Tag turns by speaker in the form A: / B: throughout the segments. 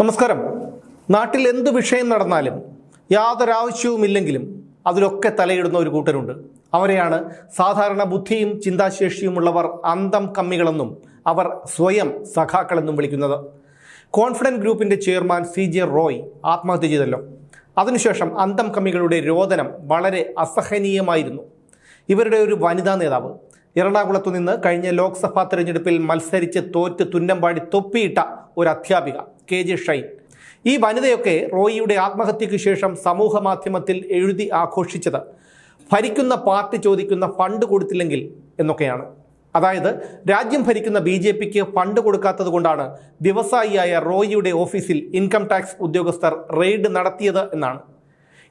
A: നമസ്കാരം. നാട്ടിൽ എന്ത് വിഷയം നടന്നാലും യാതൊരാവശ്യവുമില്ലെങ്കിലും അതിലൊക്കെ തലയിടുന്ന ഒരു കൂട്ടരുണ്ട്. അവരെയാണ് സാധാരണ ബുദ്ധിയും ചിന്താശേഷിയുമുള്ളവർ അന്തം കമ്മികളെന്നും അവർ സ്വയം സഖാക്കളെന്നും വിളിക്കുന്നത്. കോൺഫിഡന്റ് ഗ്രൂപ്പിന്റെ ചെയർമാൻ സി ജെ റോയ് ആത്മഹത്യ ചെയ്തല്ലോ. അതിനുശേഷം അന്തം കമ്മികളുടെ രോദനം വളരെ അസഹനീയമായിരുന്നു. ഇവരുടെ ഒരു വനിതാ നേതാവ് എറണാകുളത്തു നിന്ന് കഴിഞ്ഞ ലോക്സഭാ തെരഞ്ഞെടുപ്പിൽ മത്സരിച്ച് തോറ്റ് തുന്നമ്പാടി തൊപ്പിയിട്ട ഒരു അധ്യാപിക കെ ജെ ഷൈൻ. ഈ വനിതയൊക്കെ റോയിയുടെ ആത്മഹത്യയ്ക്ക് ശേഷം സമൂഹ മാധ്യമത്തിൽ എഴുതി ആഘോഷിച്ചത്. ഭരിക്കുന്ന പാർട്ടി ചോദിക്കുന്ന ഫണ്ട് കൊടുത്തില്ലെങ്കിൽ എന്നൊക്കെയാണ്. അതായത് രാജ്യം ഭരിക്കുന്ന ബി ജെ പിക്ക് ഫണ്ട് കൊടുക്കാത്തത് കൊണ്ടാണ് വ്യവസായിയായ റോയിയുടെ ഓഫീസിൽ ഇൻകം ടാക്സ് ഉദ്യോഗസ്ഥർ റെയ്ഡ് നടത്തിയത് എന്നാണ്.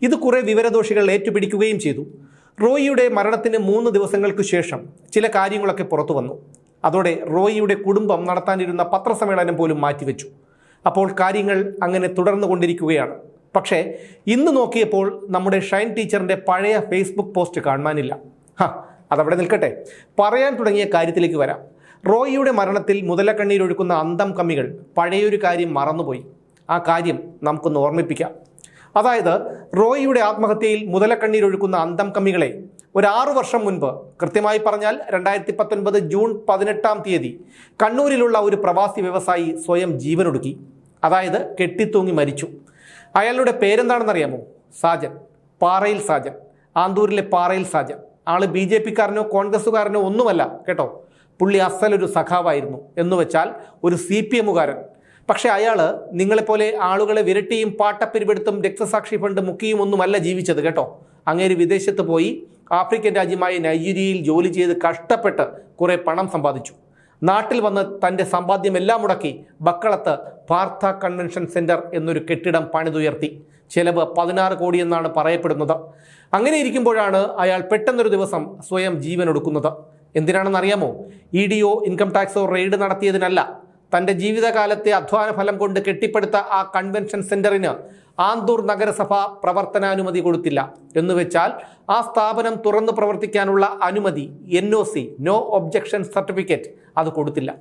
A: ഇത് കുറേ വിവരദോഷികൾ ഏറ്റുപിടിക്കുകയും ചെയ്തു. റോയിയുടെ മരണത്തിന് മൂന്ന് ദിവസങ്ങൾക്ക് ശേഷം ചില കാര്യങ്ങളൊക്കെ പുറത്തു വന്നു. അതോടെ റോയിയുടെ കുടുംബം നടത്താനിരുന്ന പത്രസമ്മേളനം പോലും മാറ്റിവെച്ചു. അപ്പോൾ കാര്യങ്ങൾ അങ്ങനെ തുടർന്നു കൊണ്ടിരിക്കുകയാണ്. പക്ഷേ ഇന്ന് നോക്കിയപ്പോൾ നമ്മുടെ ഷൈൻ ടീച്ചറിന്റെ പഴയ ഫേസ്ബുക്ക് പോസ്റ്റ് കാണുവാനില്ല ഹ അതവിടെ നിൽക്കട്ടെ. പറയാൻ തുടങ്ങിയ കാര്യത്തിലേക്ക് വരാം. റോയിയുടെ മരണത്തിൽ മുതലക്കണ്ണീരൊഴുക്കുന്ന അന്തം കമ്മികൾ പഴയൊരു കാര്യം മറന്നുപോയി. ആ കാര്യം നമുക്കൊന്ന് ഓർമ്മിപ്പിക്കാം. അതായത് റോയിയുടെ ആത്മഹത്യയിൽ മുതലക്കണ്ണീരൊഴുക്കുന്ന അന്തം കമ്മികളെ ഒരു ആറു വർഷം മുൻപ് കൃത്യമായി പറഞ്ഞാൽ രണ്ടായിരത്തി പത്തൊൻപത് ജൂൺ പതിനെട്ടാം തീയതി കണ്ണൂരിലുള്ള ഒരു പ്രവാസി വ്യവസായി സ്വയം ജീവനൊടുക്കി. അതായത് കെട്ടിത്തൂങ്ങി മരിച്ചു. അയാളുടെ പേരെന്താണെന്നറിയാമോ? സാജൻ. പാറയിൽ സാജൻ. ആന്തൂരിലെ പാറയിൽ സാജൻ. ആൾ ബി ജെ പിക്കാരനോ കോൺഗ്രസ്സുകാരനോ ഒന്നുമല്ല കേട്ടോ? പുള്ളി അസലൊരു സഖാവായിരുന്നു. എന്നുവെച്ചാൽ ഒരു സി പി എമ്മുകാരൻ. പക്ഷേ അയാൾ നിങ്ങളെപ്പോലെ ആളുകളെ വിരട്ടിയും പാട്ടപ്പിരിപെടുത്തും രക്തസാക്ഷി ഫണ്ട് മുക്കിയും ഒന്നുമല്ല ജീവിച്ചത് കേട്ടോ. അങ്ങേര് വിദേശത്ത് പോയി ആഫ്രിക്കൻ രാജ്യമായ നൈജീരിയയിൽ ജോലി ചെയ്ത് കഷ്ടപ്പെട്ട് കുറേ പണം സമ്പാദിച്ചു. നാട്ടിൽ വന്ന് തന്റെ സമ്പാദ്യം എല്ലാം മുടക്കി ബക്കളത്ത് പാർത്ഥ കൺവെൻഷൻ സെന്റർ എന്നൊരു കെട്ടിടം പണിതുയർത്തി. ചിലവ് പതിനാറ് കോടി എന്നാണ് പറയപ്പെടുന്നത്. അങ്ങനെ ഇരിക്കുമ്പോഴാണ് അയാൾ പെട്ടെന്നൊരു ദിവസം സ്വയം ജീവൻ ഒടുക്കുന്നത്. എന്തിനാണെന്നറിയാമോ? ഇ ഡിയോ ഇൻകം ടാക്സോ റെയ്ഡ് നടത്തിയതിനല്ല. തന്റെ ജീവിതകാലത്തെ അധ്വാന ഫലം കൊണ്ട് കെട്ടിപ്പടുത്ത ആ കൺവെൻഷൻ സെന്ററിന് ആന്തൂർ നഗരസഭ പ്രവർത്തനാനുമതി കൊടുത്തില്ല. എന്നുവെച്ചാൽ ആ സ്ഥാപനം തുറന്നു പ്രവർത്തിക്കാനുള്ള അനുമതി N O C no objection certificate അത് കൊടുത്തില്ല.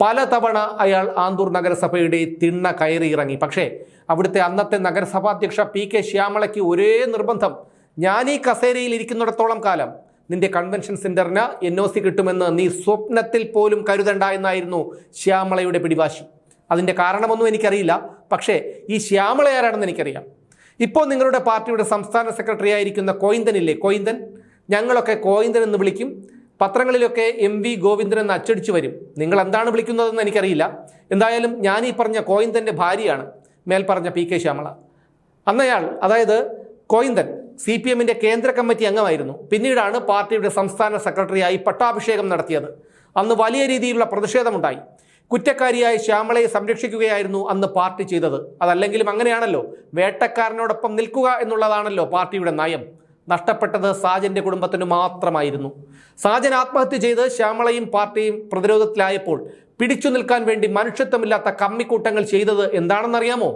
A: പലതവണ അയാൾ ആന്തൂർ നഗരസഭയുടെ തിണ്ണ കയറി ഇറങ്ങി. പക്ഷേ അവിടുത്തെ അന്നത്തെ നഗരസഭാധ്യക്ഷ പി കെ ശ്യാമളയ്ക്ക് ഒരേ നിർബന്ധം. ഞാൻ ഈ കസേരയിൽ ഇരിക്കുന്നിടത്തോളം കാലം നിന്റെ കൺവെൻഷൻ സെന്ററിന് എൻ ഒ സി കിട്ടുമെന്ന് നീ സ്വപ്നത്തിൽ പോലും കരുതണ്ട എന്നായിരുന്നു ശ്യാമളയുടെ പിടിവാശി. അതിന്റെ കാരണമൊന്നും എനിക്കറിയില്ല. പക്ഷേ ഈ ശ്യാമള ആരാണെന്ന് എനിക്കറിയാം. ഇപ്പോൾ നിങ്ങളുടെ പാർട്ടിയുടെ സംസ്ഥാന സെക്രട്ടറി ആയിരിക്കുന്ന കോയിന്തനില്ലേ? കോയിന്തൻ? ഞങ്ങളൊക്കെ കോയിന്തൻ എന്ന് വിളിക്കും. പത്രങ്ങളിലൊക്കെ എം വി ഗോവിന്ദൻ എന്ന് അച്ചടിച്ചു വരും. നിങ്ങൾ എന്താണ് വിളിക്കുന്നതെന്ന് എനിക്കറിയില്ല. എന്തായാലും ഞാൻ ഈ പറഞ്ഞ കോയിന്തന്റെ ഭാര്യയാണ് മേൽ പറഞ്ഞ പി കെ ശ്യാമള. അന്നയാൾ അതായത് കോയിന്തൻ സി പി എമ്മിന്റെ കേന്ദ്ര കമ്മിറ്റി അംഗമായിരുന്നു. പിന്നീടാണ് പാർട്ടിയുടെ സംസ്ഥാന സെക്രട്ടറിയായി പട്ടാഭിഷേകം നടത്തിയത്. അന്ന് വലിയ രീതിയിലുള്ള പ്രതിഷേധമുണ്ടായി. കുറ്റക്കാരിയായ ശ്യാമളയെ സംരക്ഷിക്കുകയായിരുന്നു അന്ന് പാർട്ടി ചെയ്തത്. അതല്ലെങ്കിലും അങ്ങനെയാണല്ലോ. വേട്ടക്കാരനോടൊപ്പം നിൽക്കുക എന്നുള്ളതാണല്ലോ പാർട്ടിയുടെ നയം. നഷ്ടപ്പെട്ടത് സാജന്റെ കുടുംബത്തിന് മാത്രമായിരുന്നു. സാജൻ ആത്മഹത്യ ചെയ്ത് ശ്യാമളയും പാർട്ടിയും പ്രതിരോധത്തിലായപ്പോൾ പിടിച്ചു നിൽക്കാൻ വേണ്ടി മനുഷ്യത്വമില്ലാത്ത കമ്മിക്കൂട്ടങ്ങൾ ചെയ്തത് എന്താണെന്നറിയാമോ?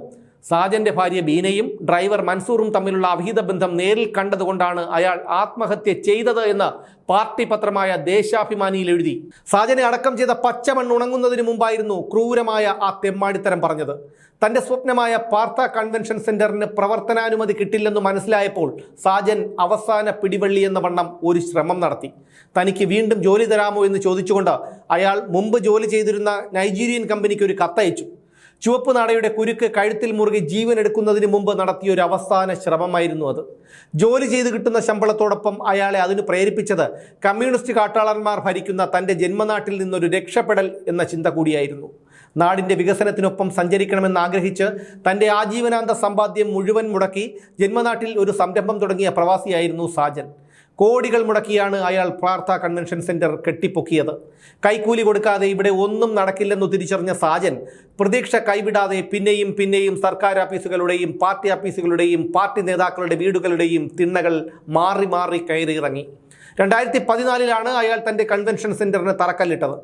A: സാജന്റെ ഭാര്യ ബീനയും ഡ്രൈവർ മൻസൂറും തമ്മിലുള്ള അവിഹിത ബന്ധം നേരിൽ കണ്ടതുകൊണ്ടാണ് അയാൾ ആത്മഹത്യ ചെയ്തത് എന്ന് പാർട്ടി പത്രമായ ദേശാഭിമാനിയിൽ എഴുതി. സാജനെ അടക്കം ചെയ്ത പച്ചമണ്ണ് ഉണങ്ങുന്നതിന് മുമ്പായിരുന്നു ക്രൂരമായ ആ തെമ്മാടിത്തരം പറഞ്ഞത്. തന്റെ സ്വപ്നമായ പാർത്ത കൺവെൻഷൻ സെന്ററിന് പ്രവർത്തനാനുമതി കിട്ടില്ലെന്ന് മനസ്സിലായപ്പോൾ സാജൻ അവസാന പിടിവള്ളി എന്ന വണ്ണം ഒരു ശ്രമം നടത്തി. തനിക്ക് വീണ്ടും ജോലി തരാമോ എന്ന് ചോദിച്ചുകൊണ്ട് അയാൾ മുമ്പ് ജോലി ചെയ്തിരുന്ന നൈജീരിയൻ കമ്പനിക്ക് ഒരു കത്തയച്ചു. ചുവപ്പ് നാടയുടെ കുരുക്ക് കഴുത്തിൽ മുറുകി ജീവൻ എടുക്കുന്നതിന് മുമ്പ് നടത്തിയ ഒരു അവസാന ശ്രമമായിരുന്നു അത്. ജോലി ചെയ്ത് കിട്ടുന്ന ശമ്പളത്തോടൊപ്പം അയാളെ അതിന് പ്രേരിപ്പിച്ചത് കമ്മ്യൂണിസ്റ്റ് കാട്ടാളന്മാർ ഭരിക്കുന്ന തന്റെ ജന്മനാട്ടിൽ നിന്നൊരു രക്ഷപ്പെടൽ എന്ന ചിന്ത കൂടിയായിരുന്നു. നാടിന്റെ വികസനത്തിനൊപ്പം സഞ്ചരിക്കണമെന്ന് ആഗ്രഹിച്ച് തന്റെ ആജീവനാന്ത സമ്പാദ്യം മുഴുവൻ മുടക്കി ജന്മനാട്ടിൽ ഒരു സംരംഭം തുടങ്ങിയ പ്രവാസിയായിരുന്നു സാജൻ. കോടികൾ മുടക്കിയാണ് അയാൾ പ്രാർത്ഥ കൺവെൻഷൻ സെന്റർ കെട്ടിപ്പൊക്കിയത്. കൈക്കൂലി കൊടുക്കാതെ ഇവിടെ ഒന്നും നടക്കില്ലെന്നു തിരിച്ചറിഞ്ഞ സാജൻ പ്രതീക്ഷ കൈവിടാതെ പിന്നെയും പിന്നെയും സർക്കാർ ഓഫീസുകളുടെയും പാർട്ടി ഓഫീസുകളുടെയും പാർട്ടി നേതാക്കളുടെ വീടുകളുടെയും തിണ്ണകൾ മാറി മാറി കയറിയിറങ്ങി. രണ്ടായിരത്തി പതിനാലിലാണ് അയാൾ തന്റെ കൺവെൻഷൻ സെന്ററിന് തറക്കല്ലിട്ടത്.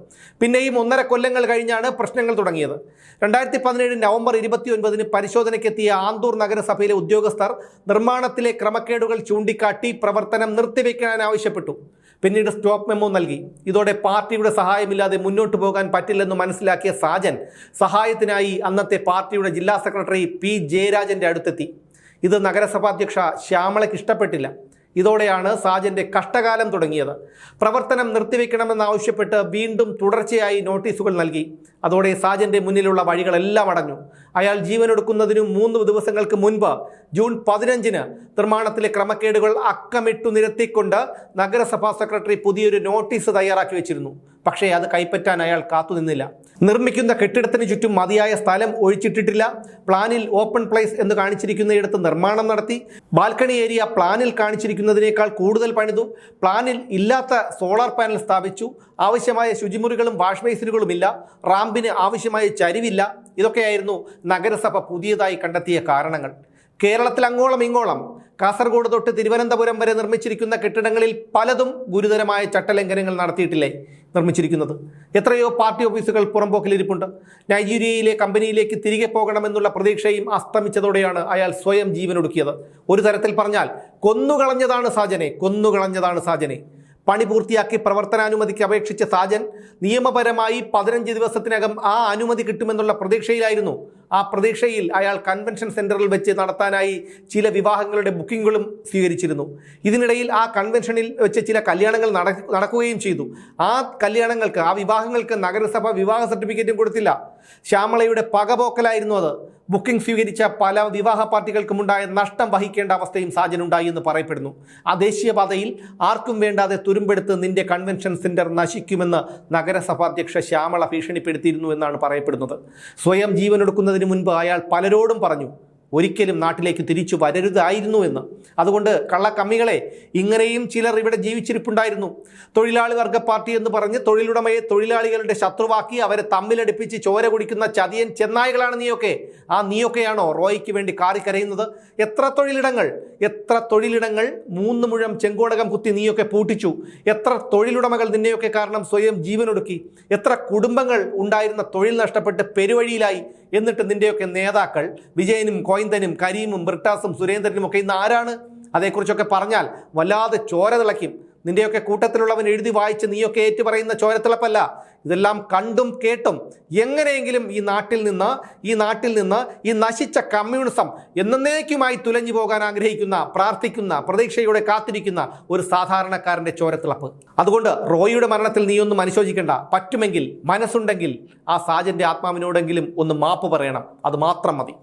A: പിന്നെയും ഒന്നര കൊല്ലങ്ങൾ കഴിഞ്ഞാണ് പ്രശ്നങ്ങൾ തുടങ്ങിയത്. രണ്ടായിരത്തി പതിനേഴ് നവംബർ ഇരുപത്തി ഒൻപതിന് പരിശോധനയ്ക്കെത്തിയ ആന്തൂർ നഗരസഭയിലെ ഉദ്യോഗസ്ഥർ നിർമ്മാണത്തിലെ ക്രമക്കേടുകൾ ചൂണ്ടിക്കാട്ടി പ്രവർത്തനം നിർത്തിവെക്കാൻ ആവശ്യപ്പെട്ടു. പിന്നീട് സ്റ്റോപ്പ് മെമ്മോ നൽകി. ഇതോടെ പാർട്ടിയുടെ സഹായമില്ലാതെ മുന്നോട്ട് പോകാൻ പറ്റില്ലെന്ന് മനസ്സിലാക്കിയ സാജൻ സഹായത്തിനായി അന്നത്തെ പാർട്ടിയുടെ ജില്ലാ സെക്രട്ടറി പി ജയരാജന്റെ അടുത്തെത്തി. ഇത് നഗരസഭാധ്യക്ഷ ശ്യാമളയ്ക്ക് ഇഷ്ടപ്പെട്ടില്ല. ഇതോടെയാണ് സാജന്റെ കഷ്ടകാലം തുടങ്ങിയത്. പ്രവർത്തനം നിർത്തിവെക്കണമെന്നാവശ്യപ്പെട്ട് വീണ്ടും തുടർച്ചയായി നോട്ടീസുകൾ നൽകി. അതോടെ സാജന്റെ മുന്നിലുള്ള വഴികളെല്ലാം അടഞ്ഞു. അയാൾ ജീവനൊടുക്കുന്നതിനു മൂന്ന് ദിവസങ്ങൾക്ക് മുൻപ് ജൂൺ പതിനഞ്ചിന് നിർമ്മാണത്തിലെ ക്രമക്കേടുകൾ അക്കമിട്ടു നിരത്തിക്കൊണ്ട് നഗരസഭാ സെക്രട്ടറി പുതിയൊരു നോട്ടീസ് തയ്യാറാക്കി വെച്ചിരുന്നു. പക്ഷേ അത് കൈപ്പറ്റാൻ അയാൾ കാത്തുനിന്നില്ല. നിർമ്മിക്കുന്ന കെട്ടിടത്തിന് ചുറ്റും മതിയായ സ്ഥലം ഒഴിച്ചിട്ടിട്ടില്ല. പ്ലാനിൽ ഓപ്പൺ പ്ലേസ് എന്ന് കാണിച്ചിരിക്കുന്നയിടത്ത് നിർമ്മാണം നടത്തി. ബാൽക്കണി ഏരിയ പ്ലാനിൽ കാണിച്ചിരിക്കുന്നതിനേക്കാൾ കൂടുതൽ പണിതു. പ്ലാനിൽ ഇല്ലാത്ത സോളാർ പാനൽ സ്ഥാപിച്ചു. ആവശ്യമായ ശുചിമുറികളും വാഷ് ബേസിനുകളുമില്ല. റാമ്പിന് ആവശ്യമായ ചരിവില്ല. ഇതൊക്കെയായിരുന്നു നഗരസഭ പുതിയതായി കണ്ടെത്തിയ കാരണങ്ങൾ. കേരളത്തിൽ അങ്ങോളം ഇങ്ങോളം കാസർഗോഡ് തൊട്ട് തിരുവനന്തപുരം വരെ നിർമ്മിച്ചിരിക്കുന്ന കെട്ടിടങ്ങളിൽ പലതും ഗുരുതരമായ ചട്ടലംഘനങ്ങൾ നടത്തിയിട്ടില്ലേ? നിർമ്മിച്ചിരിക്കുന്നത്. എത്രയോ പാർട്ടി ഓഫീസുകൾ പുറംപോക്കിലിരിപ്പുണ്ട്. നൈജീരിയയിലെ കമ്പനിയിലേക്ക് തിരികെ പോകണമെന്നുള്ള പ്രതീക്ഷയും അസ്തമിച്ചതോടെയാണ് അയാൾ സ്വയം ജീവനൊടുക്കിയത്. ഒരു തരത്തിൽ പറഞ്ഞാൽ കൊന്നുകളഞ്ഞതാണ് സാജനെ കൊന്നുകളഞ്ഞതാണ് സാജനെ. പണി പൂർത്തിയാക്കി പ്രവർത്തനാനുമതിക്ക് അപേക്ഷിച്ച സാജൻ നിയമപരമായി പതിനഞ്ച് ദിവസത്തിനകം ആ അനുമതി കിട്ടുമെന്നുള്ള പ്രതീക്ഷയിലായിരുന്നു ആ പ്രതീക്ഷയിൽ അയാൾ കൺവെൻഷൻ സെന്ററിൽ വെച്ച് നടത്താനായി ചില വിവാഹങ്ങളുടെ ബുക്കിങ്ങുകളും സ്വീകരിച്ചിരുന്നു. ഇതിനിടയിൽ ആ കൺവെൻഷനിൽ വെച്ച് ചില കല്യാണങ്ങൾ നടക്കുകയും ചെയ്തു. ആ കല്യാണങ്ങൾക്ക് ആ വിവാഹങ്ങൾക്ക് നഗരസഭ വിവാഹ സർട്ടിഫിക്കറ്റും കൊടുത്തില്ല. ശ്യാമളയുടെ പകപോക്കലായിരുന്നു അത്. ബുക്കിംഗ് സ്വീകരിച്ച പല വിവാഹ പാർട്ടികൾക്കും ഉണ്ടായ നഷ്ടം വഹിക്കേണ്ട അവസ്ഥയും സാജനുണ്ടായി എന്ന് പറയപ്പെടുന്നു. ആ ദേശീയപാതയിൽ ആർക്കും വേണ്ടാതെ തുരുമ്പെടുത്ത് നിന്റെ കൺവെൻഷൻ സെന്റർ നശിക്കുമെന്ന് നഗരസഭാധ്യക്ഷ ശ്യാമള ഭീഷണിപ്പെടുത്തിയിരുന്നു എന്നാണ് പറയപ്പെടുന്നത്. സ്വയം ജീവനൊടുക്കുന്നതിന് മുൻപ് അയാൾ പലരോടും പറഞ്ഞു ഒരിക്കലും നാട്ടിലേക്ക് തിരിച്ചു വരരുതായിരുന്നു എന്ന്. അതുകൊണ്ട് കള്ളക്കമ്മികളെ ഇങ്ങനെയും ചിലർ ഇവിടെ ജീവിച്ചിരിപ്പുണ്ടായിരുന്നു. തൊഴിലാളി വർഗ പാർട്ടി എന്ന് പറഞ്ഞ് തൊഴിലുടമയെ തൊഴിലാളികളുടെ ശത്രുവാക്കി അവരെ തമ്മിലടുപ്പിച്ച് ചോര കുടിക്കുന്ന ചതിയൻ ചെന്നായകളാണ് നീയൊക്കെ. ആ നീയൊക്കെയാണോ റോയ്ക്ക് വേണ്ടി കാറിക്കരയുന്നത്? എത്ര തൊഴിലിടങ്ങൾ എത്ര തൊഴിലിടങ്ങൾ മൂന്ന് മുഴം ചെങ്കോടകം കുത്തി നീയൊക്കെ പൂട്ടിച്ചു. എത്ര തൊഴിലുടമകൾ നിന്നെയൊക്കെ കാരണം സ്വയം ജീവനൊടുക്കി. എത്ര കുടുംബങ്ങൾ ഉണ്ടായിരുന്ന തൊഴിൽ നഷ്ടപ്പെട്ട് പെരുവഴിയിലായി. എന്നിട്ട് നിന്റെയൊക്കെ നേതാക്കൾ വിജയനും കോയിന്തനും കരീമും ബ്രിട്ടാസും സുരേന്ദ്രനും ഒക്കെ ഇന്ന് ആരാണ്? അതേക്കുറിച്ചൊക്കെ പറഞ്ഞാൽ വല്ലാതെ ചോര തിളയ്ക്കും. നിന്റെയൊക്കെ കൂട്ടത്തിലുള്ളവൻ എഴുതി വായിച്ച് നീയൊക്കെ ഏറ്റു പറയുന്ന ചോരത്തിളപ്പല്ല. ഇതെല്ലാം കണ്ടും കേട്ടും എങ്ങനെയെങ്കിലും ഈ നാട്ടിൽ നിന്ന് ഈ നാട്ടിൽ നിന്ന് ഈ നശിച്ച കമ്മ്യൂണിസം എന്നേക്കുമായി തുലഞ്ഞു പോകാൻ ആഗ്രഹിക്കുന്ന പ്രാർത്ഥിക്കുന്ന പ്രതീക്ഷയോടെ കാത്തിരിക്കുന്ന ഒരു സാധാരണക്കാരന്റെ ചോരത്തിളപ്പ്. അതുകൊണ്ട് റോയിയുടെ മരണത്തിൽ നീയൊന്നും അനുശോചിക്കേണ്ട. പറ്റുമെങ്കിൽ മനസ്സുണ്ടെങ്കിൽ ആ സാജന്റെ ആത്മാവിനോടെങ്കിലും ഒന്ന് മാപ്പ് പറയണം. അത് മാത്രം മതി.